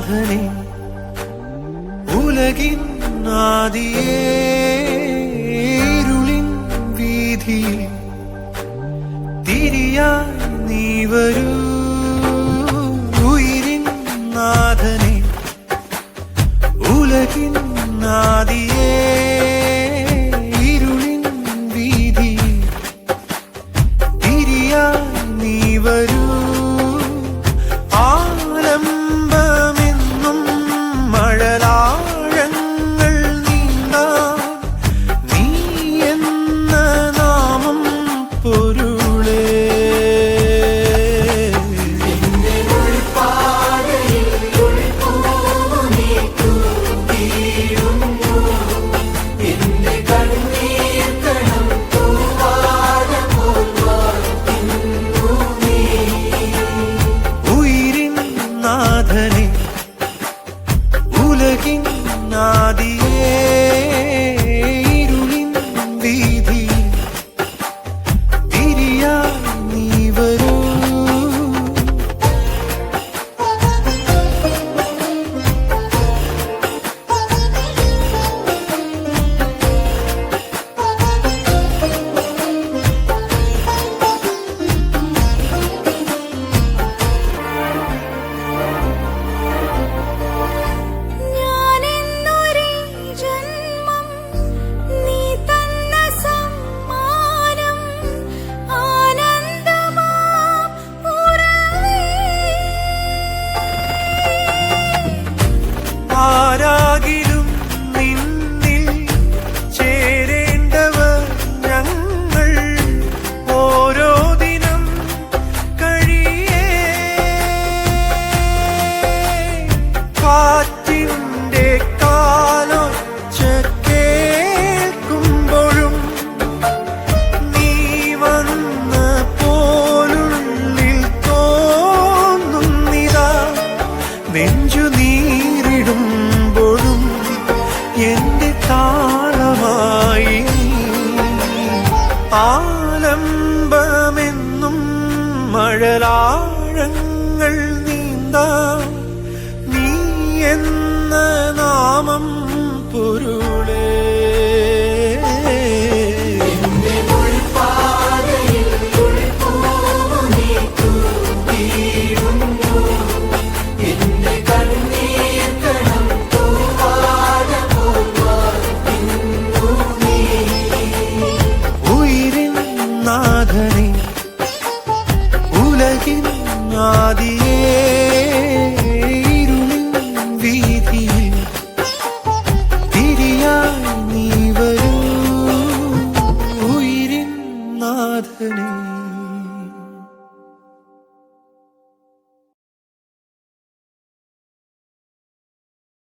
നാഥനെ ഉലകിൻ നാദിയേരുളിൻ വീതിയിൽ തിരിയായി നീ വരൂ. ഉയിരിൻ നാഥനെ ഉലകിൻ ആദിയേ നാദിയേ. നെഞ്ചു നീരിടുമ്പോഴും എന്റെ താളമായി ആലംബമെന്നും മഴലാഴങ്ങൾ നീന്താ നീ എന്ന നാമം പൊരുൾ உலகின் ஆதியே